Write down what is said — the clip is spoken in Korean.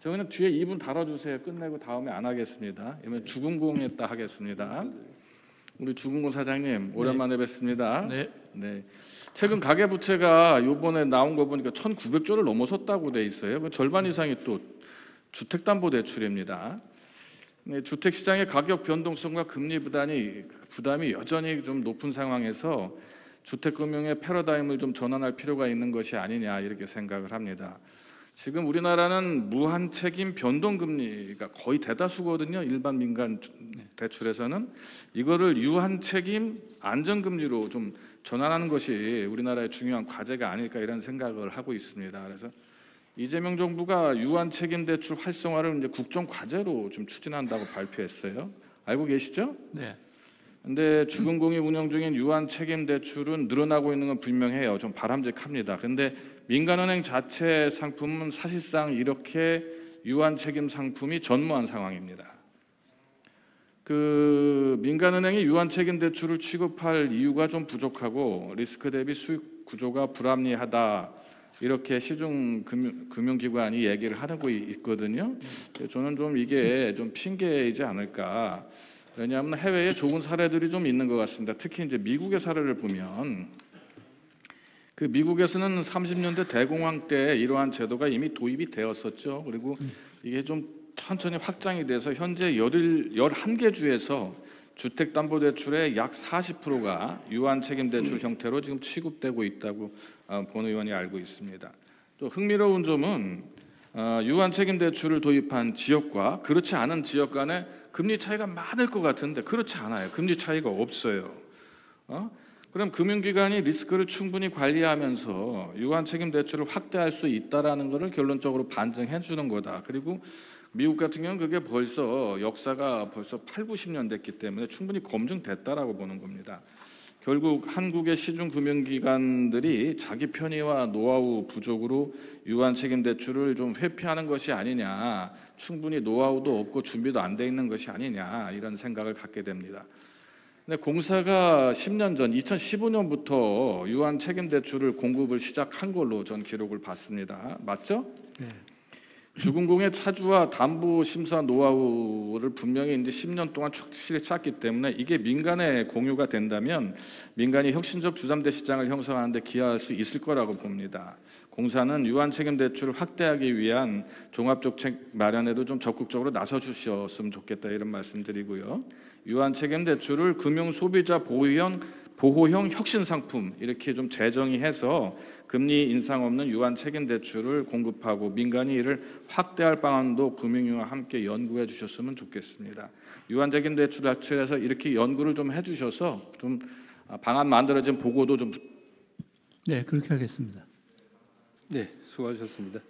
저는 뒤에 2분 달아주세요. 끝내고 다음에 안 하겠습니다. 이번 죽은 공했다 하겠습니다. 우리 죽은 공 사장님 오랜만에 뵙습니다. 네. 네. 최근 가계 부채가 요번에 나온 거 보니까 1,900조를 넘어섰다고 돼 있어요. 그 절반 이상이 또 주택담보대출입니다. 네, 주택 시장의 가격 변동성과 금리 부담이 부담이 여전히 좀 높은 상황에서 주택 금융의 패러다임을 좀 전환할 필요가 있는 것이 아니냐 이렇게 생각을 합니다. 지금 우리나라는 무한 책임 변동 금리가 거의 대다수거든요. 일반 민간 주- 대출에서는 이거를 유한 책임 안정 금리로 좀 전환하는 것이 우리나라의 중요한 과제가 아닐까 이런 생각을 하고 있습니다. 그래서 이재명 정부가 유한 책임 대출 활성화를 이제 국정 과제로 좀 추진한다고 발표했어요. 알고 계시죠? 네. 근데 주금공이 운영 중인 유한 책임 대출은 늘어나고 있는 건 분명해요. 좀 바람직합니다. 근데 민간은행 자체 상품은 사실상 이렇게 유한 책임 상품이 전무한 상황입니다. 그 민간은행이 유한 책임 대출을 취급할 이유가 좀 부족하고 리스크 대비 수익 구조가 불합리하다. 이렇게 시중 금융, 금융기관이 얘기를 하고 있거든요. 저는 좀 이게 좀 핑계이지 않을까. 왜냐하면 해외에 좋은 사례들이 좀 있는 것 같습니다. 특히 이제 미국의 사례를 보면 그 미국에서는 30년대 대공황 때 이러한 제도가 이미 도입이 되었었죠. 그리고 이게 좀 천천히 확장이 돼서 현재 11, 11개 주에서 주택담보대출의 약 40%가 유한 책임 대출 형태로 지금 취급되고 있다고 어, 본 의원이 알고 있습니다. 또 흥미로운 점은 어, 유한 책임 대출을 도입한 지역과 그렇지 않은 지역 간에 금리 차이가 많을 것 같은데 그렇지 않아요. 금리 차이가 없어요. 어? 그럼 금융기관이 리스크를 충분히 관리하면서 유한 책임 대출을 확대할 수 있다라는 것을 결론적으로 반증해 주는 거다. 그리고 미국 같은 경우는 그게 벌써 역사가 벌써 8, 90년 됐기 때문에 충분히 검증됐다라고 보는 겁니다. 결국 한국의 시중 금융기관들이 자기 편의와 노하우 부족으로 유한 책임 대출을 좀 회피하는 것이 아니냐, 충분히 노하우도 없고 준비도 안 돼 있는 것이 아니냐 이런 생각을 갖게 됩니다. 근데 공사가 10년 전 2015년부터 유한 책임 대출을 공급을 시작한 걸로 전 기록을 봤습니다. 맞죠? 네. 주금공의 차주와 담보 심사 노하우를 분명히 이제 10년 동안 확실히 찾기 때문에 이게 민간에 공유가 된다면 민간이 혁신적 주담대 시장을 형성하는 데 기여할 수 있을 거라고 봅니다. 공사는 유한 책임 대출을 확대하기 위한 종합 정책 마련에도 좀 적극적으로 나서 주셨으면 좋겠다 이런 말씀드리고요. 유한 책임 대출을 금융 소비자 보호형 보호형 혁신 상품 이렇게 좀 재정의 해서 금리 인상 없는 유한 책임 대출을 공급하고 민간이 이를 확대할 방안도 금융위와 함께 연구해 주셨으면 좋겠습니다. 유한 책임 대출 자체에서 이렇게 연구를 좀 해주셔서 좀 아, 방안 만들어진 보고도 좀 네, 그렇게 하겠습니다. 네, 수고하셨습니다.